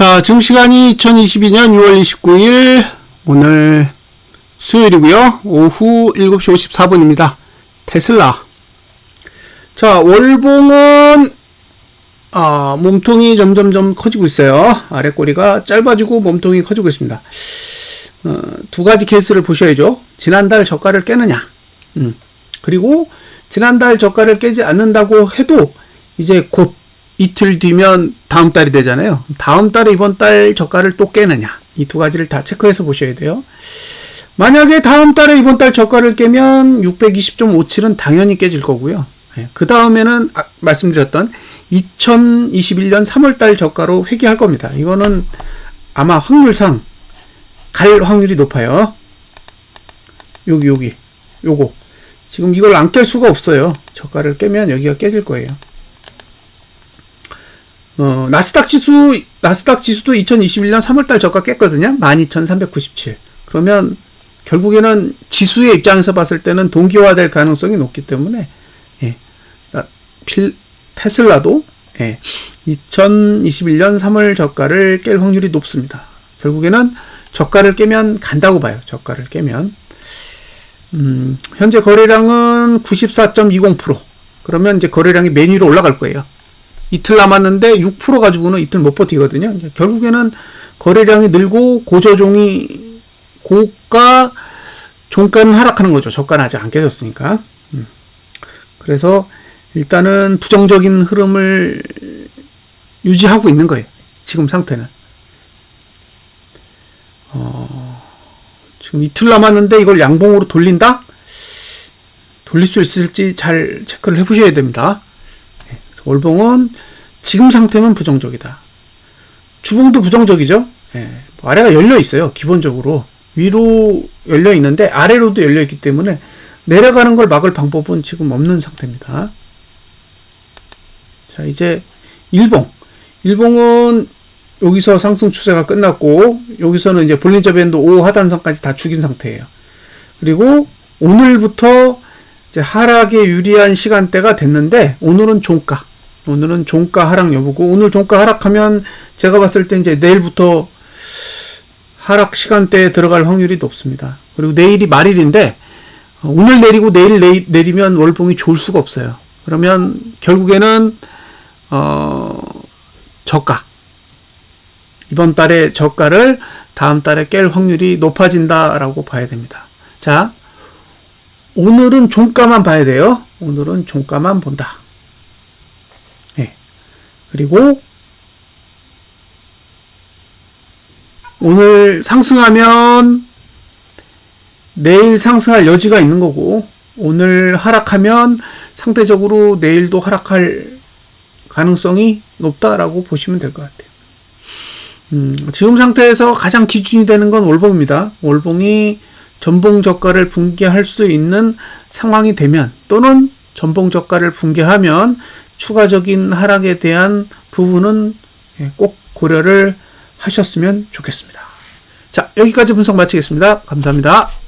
자, 지금 시간이 2022년 6월 29일, 오늘 수요일이고요 오후 7시 54분입니다. 테슬라. 자, 월봉은, 아, 몸통이 점점점 커지고 있어요. 아래 꼬리가 짧아지고 몸통이 커지고 있습니다. 어, 두 가지 케이스를 보셔야죠. 지난달 저가를 깨느냐. 음. 그리고 지난달 저가를 깨지 않는다고 해도 이제 곧 이틀 뒤면 다음 달이 되잖아요. 다음 달에 이번 달 저가를 또 깨느냐. 이 두 가지를 다 체크해서 보셔야 돼요. 만약에 다음 달에 이번 달 저가를 깨면 620.57은 당연히 깨질 거고요. 그 다음에는 아, 말씀드렸던 2021년 3월 달 저가로 회귀할 겁니다. 이거는 아마 확률상 갈 확률이 높아요. 여기 여기 요거 지금 이걸 안 깰 수가 없어요. 저가를 깨면 여기가 깨질 거예요. 어, 나스닥 지수, 나스닥 지수도 2021년 3월달 저가 깼거든요. 12,397. 그러면 결국에는 지수의 입장에서 봤을 때는 동기화될 가능성이 높기 때문에, 예, 나, 필, 테슬라도, 예, 2021년 3월 저가를 깰 확률이 높습니다. 결국에는 저가를 깨면 간다고 봐요. 저가를 깨면. 음, 현재 거래량은 94.20%. 그러면 이제 거래량이 맨 위로 올라갈 거예요. 이틀 남았는데 6% 가지고는 이틀 못 버티거든요. 결국에는 거래량이 늘고 고저종이 고가 종가는 하락하는 거죠. 저가는 아직 안 깨졌으니까. 음. 그래서 일단은 부정적인 흐름을 유지하고 있는 거예요. 지금 상태는. 어, 지금 이틀 남았는데 이걸 양봉으로 돌린다? 돌릴 수 있을지 잘 체크를 해보셔야 됩니다. 월봉은 지금 상태는 부정적이다. 주봉도 부정적이죠. 예, 뭐 아래가 열려 있어요. 기본적으로 위로 열려 있는데 아래로도 열려 있기 때문에 내려가는 걸 막을 방법은 지금 없는 상태입니다. 자 이제 일봉. 일봉은 여기서 상승 추세가 끝났고 여기서는 이제 볼린저 밴드 5 하단선까지 다 죽인 상태예요. 그리고 오늘부터 하락에 유리한 시간대가 됐는데 오늘은 종가. 오늘은 종가 하락 여부고 오늘 종가 하락하면 제가 봤을 때 이제 내일부터 하락 시간대에 들어갈 확률이 높습니다. 그리고 내일이 말일인데 오늘 내리고 내일 내리, 내리면 월봉이 좋을 수가 없어요. 그러면 결국에는 어 저가 이번 달에 저가를 다음 달에 깰 확률이 높아진다라고 봐야 됩니다. 자, 오늘은 종가만 봐야 돼요. 오늘은 종가만 본다. 그리고 오늘 상승하면 내일 상승할 여지가 있는 거고 오늘 하락하면 상대적으로 내일도 하락할 가능성이 높다라고 보시면 될 것 같아요. 음, 지금 상태에서 가장 기준이 되는 건 월봉입니다. 월봉이 전봉 저가를 붕괴할 수 있는 상황이 되면 또는 전봉 저가를 붕괴하면 추가적인 하락에 대한 부분은 예, 꼭 고려를 하셨으면 좋겠습니다. 자, 여기까지 분석 마치겠습니다. 감사합니다.